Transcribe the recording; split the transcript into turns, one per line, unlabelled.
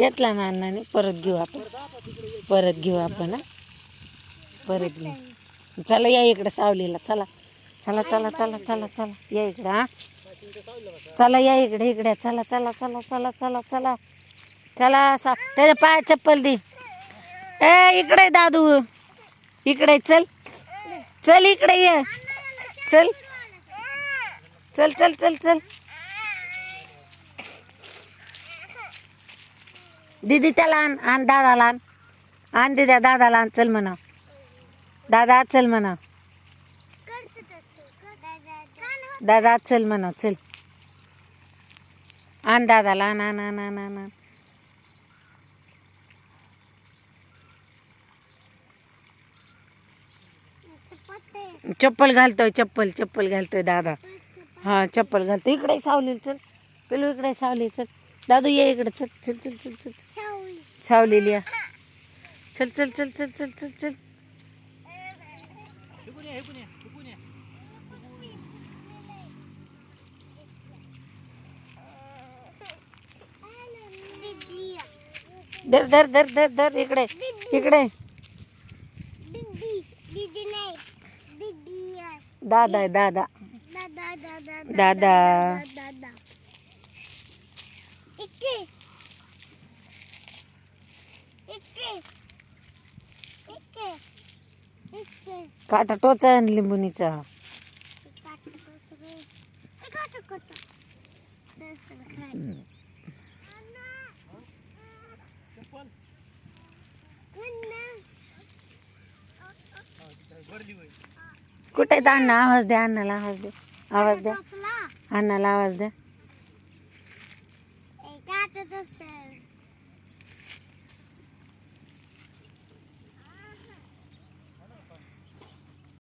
घेतला ना अण्णाने परत घेऊ आपण. परत घेऊ आपण परत घेऊ. चला या इकडे सावलीला. चला. चला चला चला चला चला. या इकडे हा. चला या इकडे इकडे. चला चला चला चला चला चला. चला सा त्याच्या पाय चप्पल दे. ए इकडे दादू. इकडे चल. चल इकडे ये. चल. चल चल चल चल. दीदी त्याला आण आण दादाला आण. आण दिद्या दादाला आण चल म्हणा दादा चल म्हणा दादा चल म्हणा चल. आण दादाला आण आण आण आण आण. आण. चप्पल घालतोय चप्पल चप्पल घालतोय दादा. हा चप्पल घालतोय. इकडे सावली चल. पेलू इकडे सावली चल. दादू ये इकडे. चल चल चल चल चल. सावलेली. चल चल चल चल चल चल चल. धर धर धर धर धर इकडे इकडे.
दीदी दीदी.
दादा दादा.
दादा दादा
दादा
दादा इकडे इकडे
काटा टोचा आहे लिंबुनीचा. कुठे आहेत अण्णा? आवाज द्या अण्णाला आवाज द्या. आवाज द्या. अण्णाला आवाज द्या.
Tata the Sir.